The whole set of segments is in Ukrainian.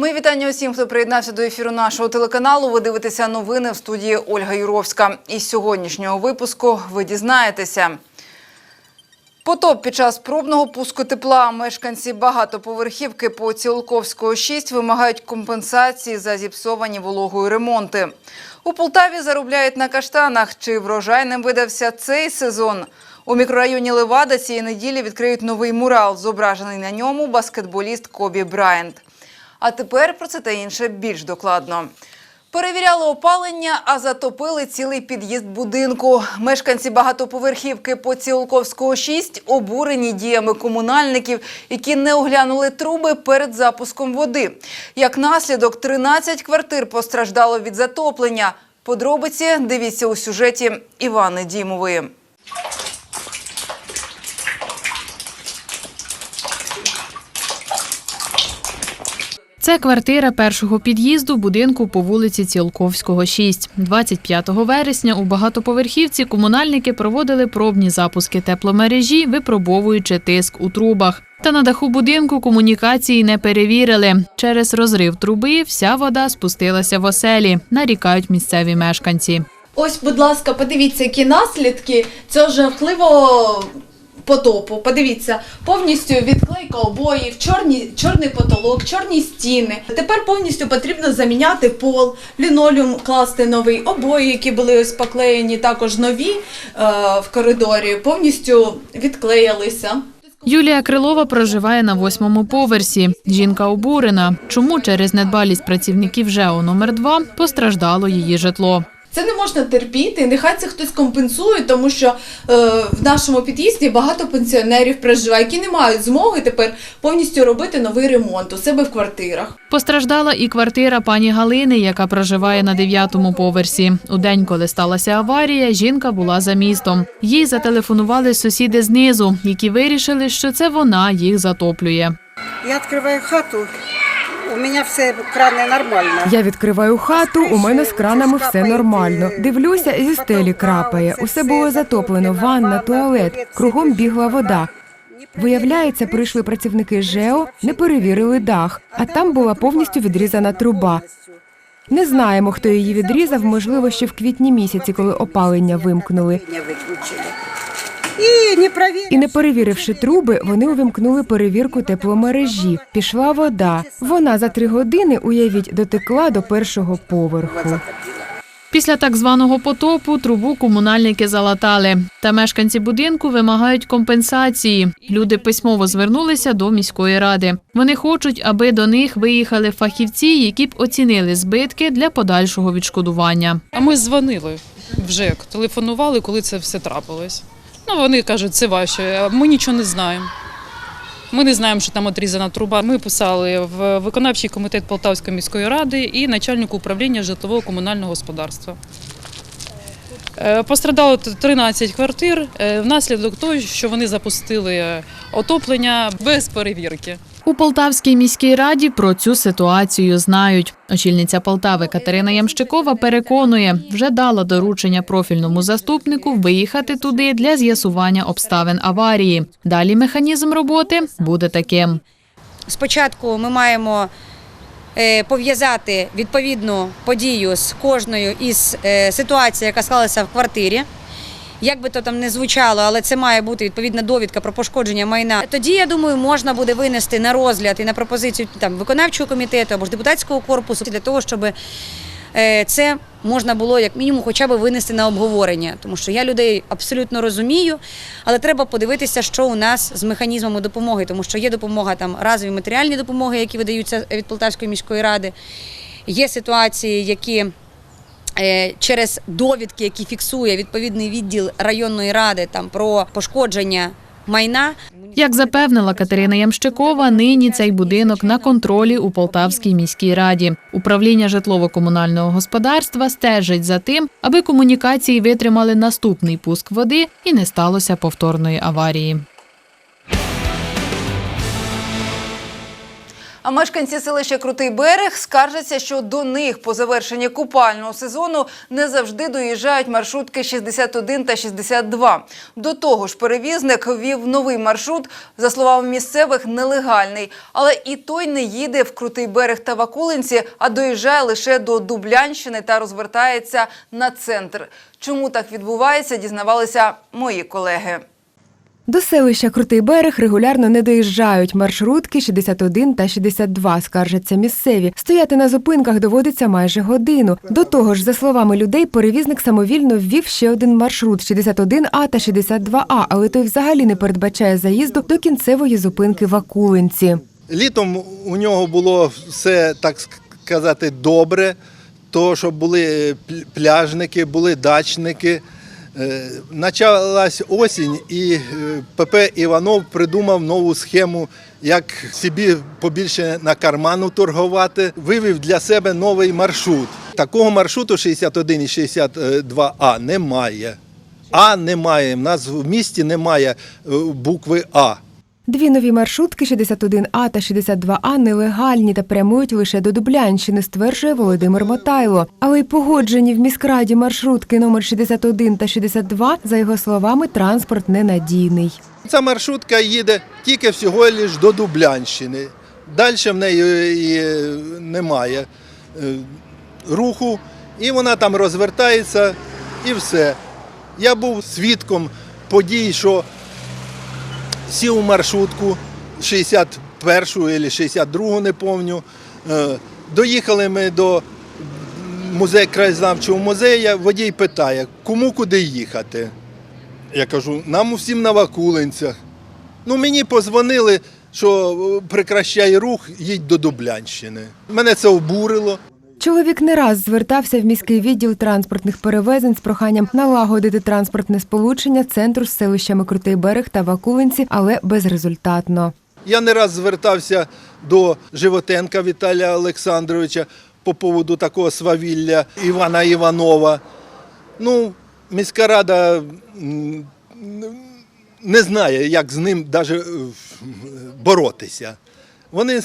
Мої вітання усім, хто приєднався до ефіру нашого телеканалу. Ви дивитеся новини в студії Ольга Юровська. Із сьогоднішнього випуску ви дізнаєтеся. Потоп під час пробного пуску тепла мешканці багатоповерхівки по Цілковського 6 вимагають компенсації за зіпсовані вологою ремонти. У Полтаві заробляють на каштанах. Чи врожайним видався цей сезон? У мікрорайоні Левада цієї неділі відкриють новий мурал. Зображений на ньому баскетболіст Кобі Брайант. А тепер про це та інше більш докладно. Перевіряли опалення, а затопили цілий під'їзд будинку. Мешканці багатоповерхівки по Цілковського 6 обурені діями комунальників, які не оглянули труби перед запуском води. Як наслідок, 13 квартир постраждало від затоплення. Подробиці дивіться у сюжеті Івани Дімової. Це квартира першого під'їзду будинку по вулиці Цілковського, 6. 25 вересня у багатоповерхівці комунальники проводили пробні запуски тепломережі, випробовуючи тиск у трубах. Та на даху будинку комунікації не перевірили. Через розрив труби вся вода спустилася в оселі, нарікають місцеві мешканці. Ось, будь ласка, подивіться, які наслідки цього жахливого потопу. Подивіться, повністю відклейка обоїв, чорні, чорний потолок, чорні стіни. Тепер повністю потрібно заміняти пол, лінолеум класти новий, обої, які були ось поклеєні, також нові е, в коридорі, повністю відклеїлися. Юлія Крилова проживає на восьмому поверсі. Жінка обурена. Чому через недбалість працівників ЖЕО номер 2 постраждало її житло? Це не можна терпіти. Нехай це хтось компенсує, тому що е, в нашому під'їзді багато пенсіонерів проживає, які не мають змоги тепер повністю робити новий ремонт у себе в квартирах. Постраждала і квартира пані Галини, яка проживає на дев'ятому поверсі. У день, коли сталася аварія, жінка була за містом. Їй зателефонували сусіди знизу, які вирішили, що це вона їх затоплює. Я открываю хату, у меня все краны нормально. Я відкриваю хату, у мене з кранами все нормально. Дивлюся, зі стелі крапає. Усе було затоплено, ванна, туалет, кругом бігла вода. Виявляється, прийшли працівники ЖЕО, не перевірили дах, а там була повністю відрізана труба. Не знаємо, хто її відрізав, можливо, ще в квітні місяці, коли опалення вимкнули. Выключили. Не. І не перевіривши труби, вони увімкнули перевірку тепломережі. Пішла вода. Вона за три години, уявіть, дотекла до першого поверху. Після так званого потопу трубу комунальники залатали. Та мешканці будинку вимагають компенсації. Люди письмово звернулися до міської ради. Вони хочуть, аби до них виїхали фахівці, які б оцінили збитки для подальшого відшкодування. А ми дзвонили в ЖЕК, телефонували, коли це все трапилось. Ну, вони кажуть, це ваше, ми нічого не знаємо. Ми не знаємо, що там отрізана труба. Ми писали в виконавчий комітет Полтавської міської ради і начальнику управління житлового комунального господарства. Е, Пострадало 13 квартир е, внаслідок того, що вони запустили е, отоплення без перевірки. У Полтавській міській раді про цю ситуацію знають. Очільниця Полтави Катерина Ямщикова переконує, вже дала доручення профільному заступнику виїхати туди для з'ясування обставин аварії. Далі механізм роботи буде таким. Спочатку ми маємо е, пов'язати відповідну подію з кожною із е, ситуацій, яка склалася в квартирі. Як би то там не звучало, але це має бути відповідна довідка про пошкодження майна. Тоді я думаю, можна буде винести на розгляд і на пропозицію там виконавчого комітету або ж депутатського корпусу для того, щоб е, це можна було як мінімум хоча б винести на обговорення, тому що я людей абсолютно розумію, але треба подивитися, що у нас з механізмами допомоги, тому що є допомога там разові матеріальні допомоги, які видаються від Полтавської міської ради. Є ситуації, які через довідки, які фіксує відповідний відділ районної ради там про пошкодження майна. Як запевнила Катерина Ямщикова, нині цей будинок на контролі у Полтавській міській раді. Управління житлово-комунального господарства стежить за тим, аби комунікації витримали наступний пуск води і не сталося повторної аварії. А мешканці селища Крутий берег скаржаться, що до них по завершенні купального сезону не завжди доїжджають маршрутки 61 та 62. До того ж, перевізник ввів новий маршрут, за словами місцевих, нелегальний. Але і той не їде в Крутий берег та Вакулинці, а доїжджає лише до Дублянщини та розвертається на центр. Чому так відбувається, дізнавалися мої колеги. До селища Крутий берег регулярно не доїжджають маршрутки 61 та 62, скаржаться місцеві. Стояти на зупинках доводиться майже годину. До того ж, за словами людей, перевізник самовільно ввів ще один маршрут 61А та 62А, але той взагалі не передбачає заїзду до кінцевої зупинки Вакулинці. Літом у нього було все, так сказати, добре, то що були пл- пляжники, були дачники. Е, Почалась осінь, і е, ПП Іванов придумав нову схему, як собі побільше на карману торгувати. Вивів для себе новий маршрут. Такого маршруту 61 і 62А немає. А немає. В нас в місті немає е, букви А. Дві нові маршрутки 61А та 62А нелегальні та прямують лише до Дублянщини, стверджує Володимир Мотайло. Але й погоджені в міськраді маршрутки номер 61 та 62, за його словами, транспорт ненадійний. Ця маршрутка їде тільки всього лиш до Дублянщини. Далі в неї немає е, руху, і вона там розвертається і все. Я був свідком подій, що сів у маршрутку 61-го або 62-го, не пам'ятаю. Е, Доїхали ми до музею краєзнавчого музею, водій питає, кому куди їхати. Я кажу, нам усім на Вакулинцях. Ну, мені позвонили, що прекращай рух, їдь до Дублянщини. Мене це обурило. Чоловік не раз звертався в міський відділ транспортних перевезень з проханням налагодити транспортне сполучення центру з селищами Крутий берег та Вакулинці, але безрезультатно. Я не раз звертався до Животенка Віталія Олександровича по поводу такого свавілля Івана Іванова. Ну, міська рада не знає, як з ним навіть боротися. Вони е,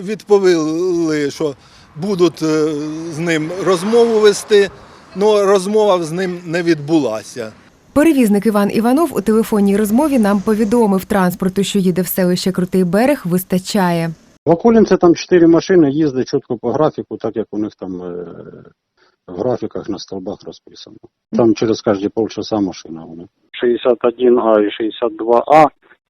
відповіли, що будуть е, з ним розмову вести, але розмова з ним не відбулася. Перевізник Іван Іванов у телефонній розмові нам повідомив, транспорту, що їде в селище Крутий берег, вистачає. В Окулінці там чотири машини їздять чітко по графіку, так як у них там е, в графіках на столбах розписано. Там через кожні полчаса машина вони. 61А і 62А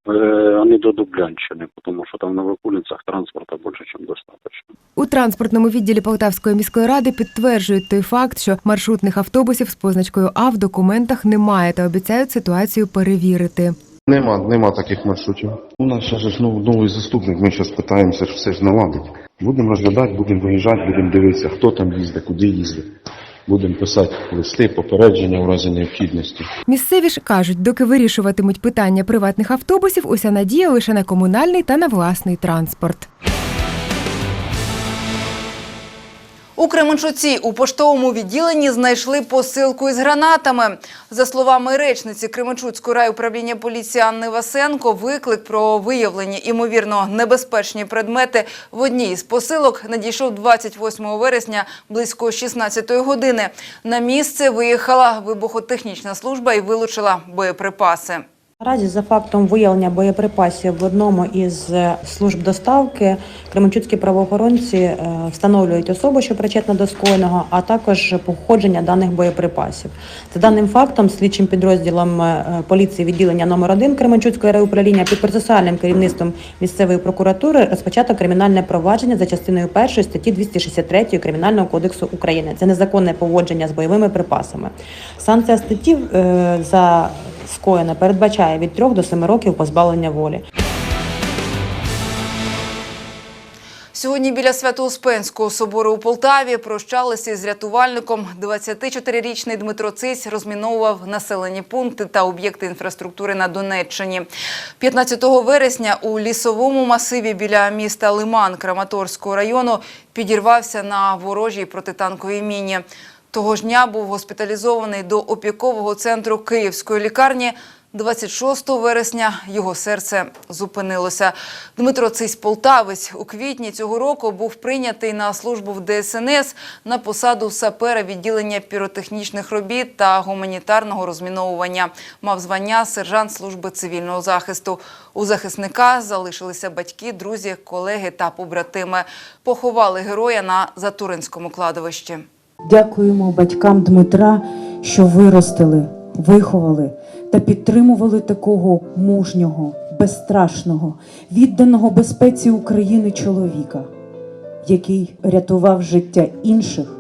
е, вони до Дублянщини, тому що там на Вакулінцях транспорту більше, ніж достатньо. У транспортному відділі Полтавської міської ради підтверджують той факт, що маршрутних автобусів з позначкою А в документах немає та обіцяють ситуацію перевірити. Нема, нема таких маршрутів. У нас ще ж новий заступник, ми зараз питаємося ж все ж наладити. Будемо розглядати, будемо виїжджати, будемо дивитися, хто там їздить, куди їздить. Будемо писати листи, попередження в разі необхідності. Місцеві ж кажуть, доки вирішуватимуть питання приватних автобусів, уся надія лише на комунальний та на власний транспорт. У Кременчуці у поштовому відділенні знайшли посилку із гранатами. За словами речниці Кременчуцького райуправління поліції Анни Васенко, виклик про виявлені імовірно небезпечні предмети в одній із посилок надійшов 28 вересня близько 16 години. На місце виїхала вибухотехнічна служба і вилучила боєприпаси. Наразі за фактом виявлення боєприпасів в одному із е, служб доставки кременчуцькі правоохоронці е, встановлюють особу, що причетна до скоєного, а також походження даних боєприпасів. За даним фактом, слідчим підрозділом е, поліції відділення номер 1 Кременчуцького райуправління під процесуальним керівництвом місцевої прокуратури розпочато кримінальне провадження за частиною 1 статті 263 Кримінального кодексу України. Це незаконне поводження з бойовими припасами. Санкція статті за скоєне передбачає від 3 до 7 років позбавлення волі. Сьогодні біля Свято-Успенського собору у Полтаві прощалися із рятувальником. 24-річний Дмитро Цись розміновував населені пункти та об'єкти інфраструктури на Донеччині. 15 вересня у лісовому масиві біля міста Лиман Краматорського району підірвався на ворожій протитанковій міні. Того ж дня був госпіталізований до опікового центру Київської лікарні. 26 вересня його серце зупинилося. Дмитро Цись Полтавець у квітні цього року був прийнятий на службу в ДСНС на посаду сапера відділення піротехнічних робіт та гуманітарного розміновування. Мав звання сержант служби цивільного захисту. У захисника залишилися батьки, друзі, колеги та побратими. Поховали героя на Затуринському кладовищі. Дякуємо батькам Дмитра, що виростили, виховали та підтримували такого мужнього, безстрашного, відданого безпеці України чоловіка, який рятував життя інших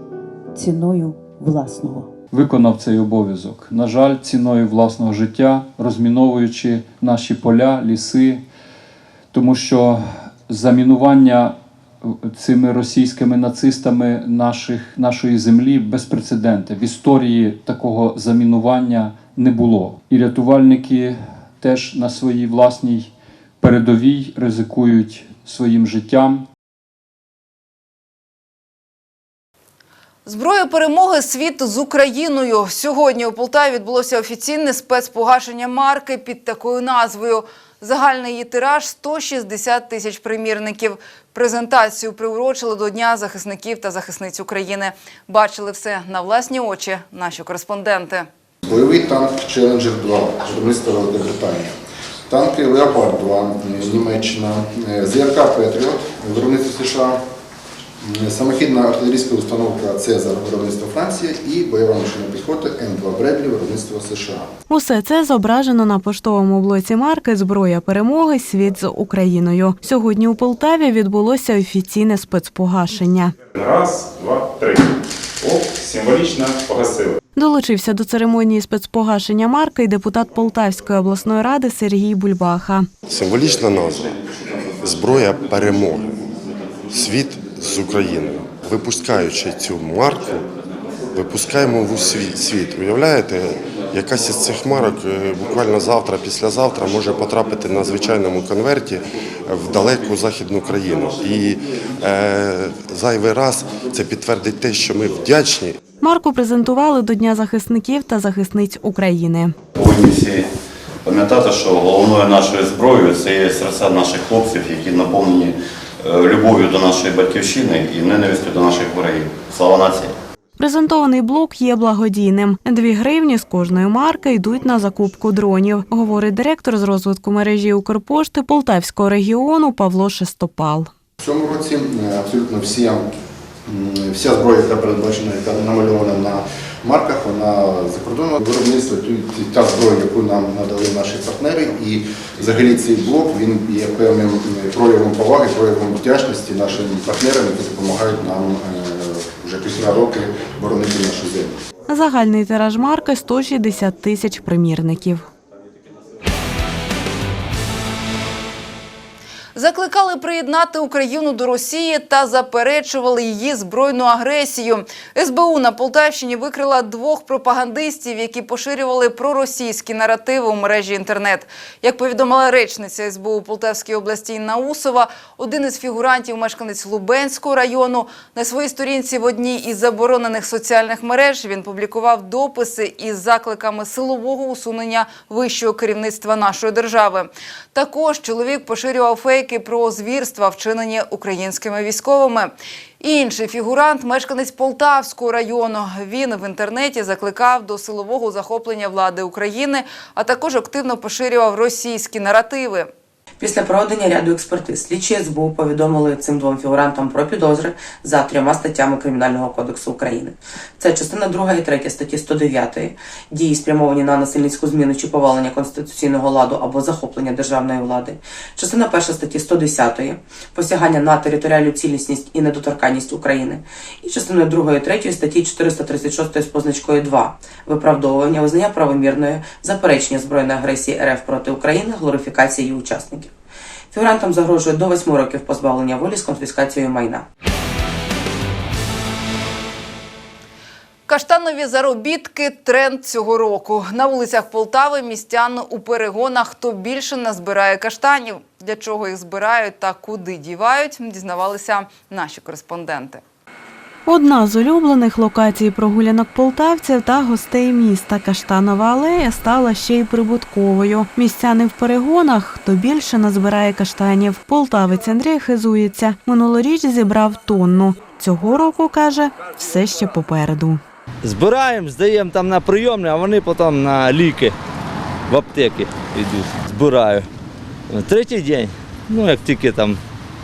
ціною власного. виконав цей обов'язок. На жаль, ціною власного життя, розміновуючи наші поля, ліси, тому що замінування цими російськими нацистами наших, нашої землі безпрецедентне. В історії такого замінування не було. І рятувальники теж на своїй власній передовій ризикують своїм життям. Зброя перемоги світ з Україною. Сьогодні у Полтаві відбулося офіційне спецпогашення марки під такою назвою. Загальний її тираж 160 тисяч примірників. Презентацію приурочили до Дня захисників та захисниць України. Бачили все на власні очі наші кореспонденти. Бойовий танк Челенджер 2 виробництва Великобританії. Танки Леопард 2 Німеччина, е, ЗРК Петріот виробництво США, самохідна артилерійська установка Цезар виробництва Франції і бойова машина піхоти М2 Бредлі виробництва США. Усе це зображено на поштовому блоці марки Зброя перемоги Світ з Україною. Сьогодні у Полтаві відбулося офіційне спецпогашення. Раз, два, три. О, символічно погасили. Долучився до церемонії спецпогашення марки й депутат Полтавської обласної ради Сергій Бульбаха. Символічна назва зброя перемоги. Світ з Україною. Випускаючи цю марку, випускаємо в світ. Уявляєте, якась із цих марок е, буквально завтра, післязавтра може потрапити на звичайному конверті в далеку західну країну. І е, зайвий раз це підтвердить те, що ми вдячні Марку презентували до Дня захисників та захисниць України. Повинні всі пам'ятати, що головною нашою зброєю це є серця наших хлопців, які наповнені любов'ю до нашої батьківщини і ненавистю до наших ворогів. Слава нації! Презентований блок є благодійним. Дві гривні з кожної марки йдуть на закупку дронів, говорить директор з розвитку мережі Укрпошти Полтавського регіону Павло Шестопал. В цьому році е, абсолютно всі, вся зброя, яка передбачена, яка намальована на марках, вона закордонного виробництва, та зброя, яку нам надали наші партнери. І взагалі цей блок він є певним е, проявом поваги, проявом вдячності нашим партнерам, які допомагають нам е, вже півтора роки боронити нашу землю. Загальний тираж марки 160 тисяч примірників. Закликали приєднати Україну до Росії та заперечували її збройну агресію. СБУ на Полтавщині викрила двох пропагандистів, які поширювали проросійські наративи у мережі інтернет. Як повідомила речниця СБУ у Полтавській області Інна Усова, один із фігурантів, мешканець Лубенського району, на своїй сторінці в одній із заборонених соціальних мереж він публікував дописи із закликами силового усунення вищого керівництва нашої держави. Також чоловік поширював фейки про звірства, вчинені українськими військовими. Інший фігурант, мешканець Полтавського району. Він в інтернеті закликав до силового захоплення влади України, а також активно поширював російські наративи. Після проведення ряду експертиз слідчі СБУ повідомили цим двом фігурантам про підозри за трьома статтями Кримінального кодексу України. Це частина 2 і 3 статті 109 дії спрямовані на насильницьку зміну чи повалення конституційного ладу або захоплення державної влади. Частина 1 статті 110 посягання на територіальну цілісність і недоторканність України. І частиною 2 і 3 статті 436 з позначкою 2 виправдовування, визнання правомірної, заперечення збройної агресії РФ проти України, глорифікації її учасників. Фігурантам загрожує до 8 років позбавлення волі з конфіскацією майна. Каштанові заробітки тренд цього року. На вулицях Полтави містян у перегонах хто більше назбирає каштанів. Для чого їх збирають та куди дівають, дізнавалися наші кореспонденти. Одна з улюблених локацій прогулянок полтавців та гостей міста Каштанова алея стала ще й прибутковою. Містяни в перегонах, хто більше назбирає каштанів. Полтавець Андрій хизується. Минулоріч зібрав тонну. Цього року каже, все ще попереду. Збираємо, здаємо там на прийомні, а вони потім на ліки в аптеки йдуть. Збираю. Третій день, ну як тільки там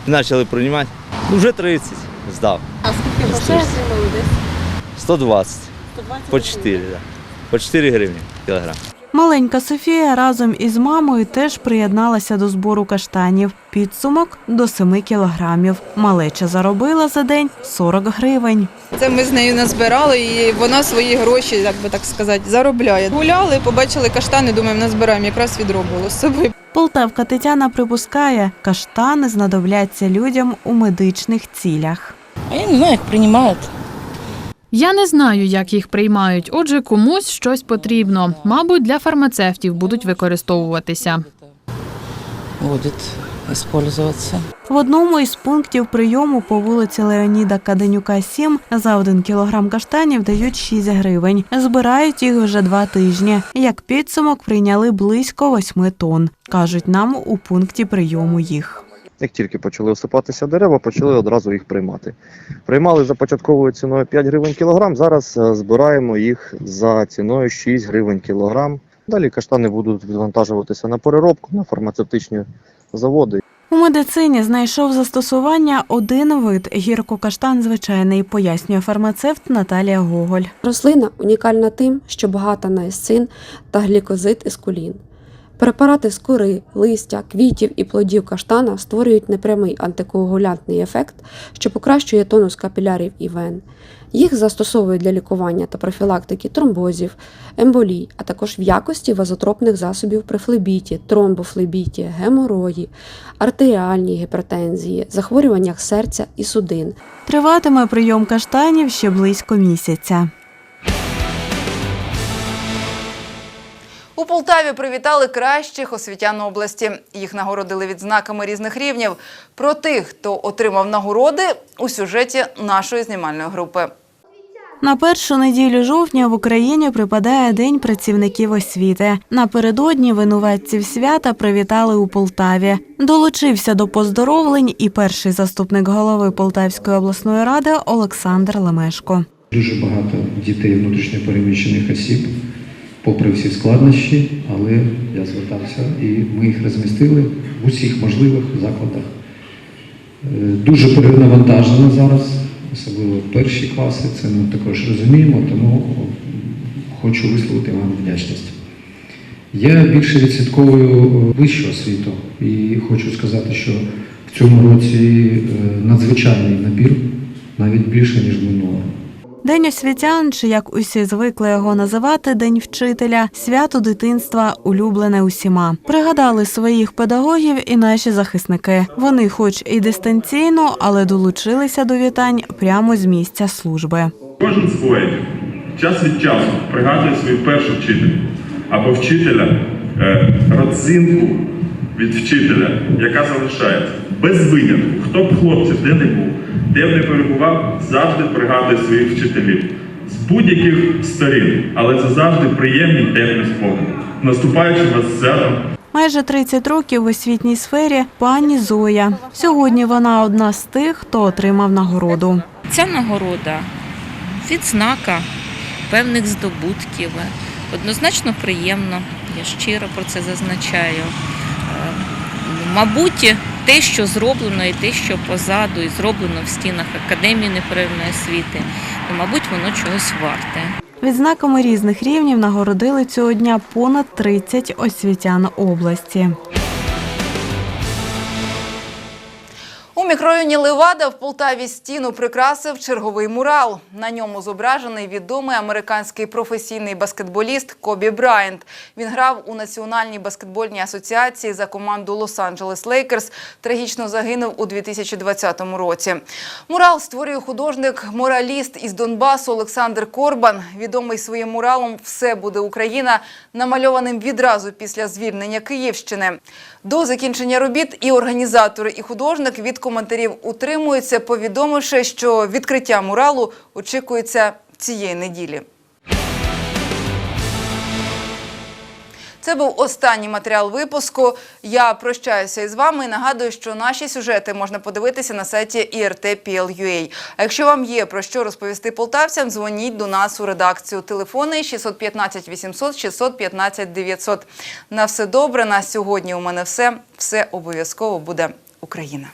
почали приймати, ну вже 30 здав. А скільки грошей отримали десь? 120. По 4, да. По 4 гривні кілограм. Маленька Софія разом із мамою теж приєдналася до збору каштанів. Підсумок до 7 кілограмів. Малеча заробила за день 40 гривень. Це ми з нею назбирали, і вона свої гроші, як би так сказати, заробляє. Гуляли, побачили каштани, думаємо, назбираємо, якраз відро було з собою. Полтавка Тетяна припускає, каштани знадобляться людям у медичних цілях. А я не знаю, як приймають. Я не знаю, як їх приймають. Отже, комусь щось потрібно. Мабуть, для фармацевтів будуть використовуватися. Буде використовуватися. В одному із пунктів прийому по вулиці Леоніда Каденюка 7 за один кілограм каштанів дають 6 гривень. Збирають їх вже два тижні. Як підсумок прийняли близько 8 тонн, кажуть нам у пункті прийому їх. Як тільки почали осипатися дерева, почали одразу їх приймати. Приймали за початковою ціною 5 гривень кілограм. Зараз е, збираємо їх за ціною 6 гривень кілограм. Далі каштани будуть відвантажуватися на переробку на фармацевтичні заводи. У медицині знайшов застосування один вид гіркокаштан звичайний, пояснює фармацевт Наталія Гоголь. Рослина унікальна тим, що багата на есцин та глікозид ескулін. Препарати з кори, листя, квітів і плодів каштана створюють непрямий антикоагулянтний ефект, що покращує тонус капілярів і вен. Їх застосовують для лікування та профілактики тромбозів, емболій, а також в якості вазотропних засобів при флебіті, тромбофлебіті, геморої, артеріальній гіпертензії, захворюваннях серця і судин. Триватиме прийом каштанів ще близько місяця. У Полтаві привітали кращих освітян області. Їх нагородили відзнаками різних рівнів. Про тих, хто отримав нагороди, у сюжеті нашої знімальної групи. На першу неділю жовтня в Україні припадає День працівників освіти. Напередодні винуватців свята привітали у Полтаві. Долучився до поздоровлень і перший заступник голови Полтавської обласної ради Олександр Лемешко. Дуже багато дітей внутрішньопереміщених осіб, попри всі складнощі, але я звертався і ми їх розмістили в усіх можливих закладах. Е, Дуже перенавантажено зараз, особливо перші класи, це ми також розуміємо, тому хочу висловити вам вдячність. Я більше відслідковую вищу освіту і хочу сказати, що в цьому році е, надзвичайний набір, навіть більше, ніж минулого. День освітян, чи як усі звикли його називати, День вчителя, свято дитинства, улюблене усіма. Пригадали своїх педагогів і наші захисники. Вони, хоч і дистанційно, але долучилися до вітань прямо з місця служби. Кожен з воїнів час від часу пригадує свою першу вчительку або вчителя е, родзинку від вчителя, яка залишається без винятку. Хто б хлопців де не був, де б не перебував, завжди пригадує своїх вчителів з будь-яких сторін, але це завжди приємні теплі спогади. Наступаючи вас святом, Майже 30 років в освітній сфері пані Зоя. Сьогодні вона одна з тих, хто отримав нагороду. Ця нагорода відзнака певних здобутків. Однозначно приємно, я щиро про це зазначаю. Мабуть, те, що зроблено, і те, що позаду, і зроблено в стінах Академії непрервної освіти, то, мабуть, воно чогось варте. Відзнаками різних рівнів нагородили цього дня понад 30 освітян області. У мікрорайоні Левада в Полтаві стіну прикрасив черговий мурал. На ньому зображений відомий американський професійний баскетболіст Кобі Брайант. Він грав у Національній баскетбольній асоціації за команду Лос-Анджелес Лейкерс. Трагічно загинув у 2020 році. Мурал створює художник-мораліст із Донбасу Олександр Корбан. Відомий своїм муралом Все буде Україна, намальованим відразу після звільнення Київщини. До закінчення робіт і організатори, і художник від коментарів утримуються, повідомивши, що відкриття муралу очікується цієї неділі. Це був останній матеріал випуску. Я прощаюся із вами і нагадую, що наші сюжети можна подивитися на сайті IRT.PL.UA. А якщо вам є про що розповісти полтавцям, дзвоніть до нас у редакцію. Телефони 615 800 615 900. На все добре. На сьогодні у мене все. Все обов'язково буде Україна.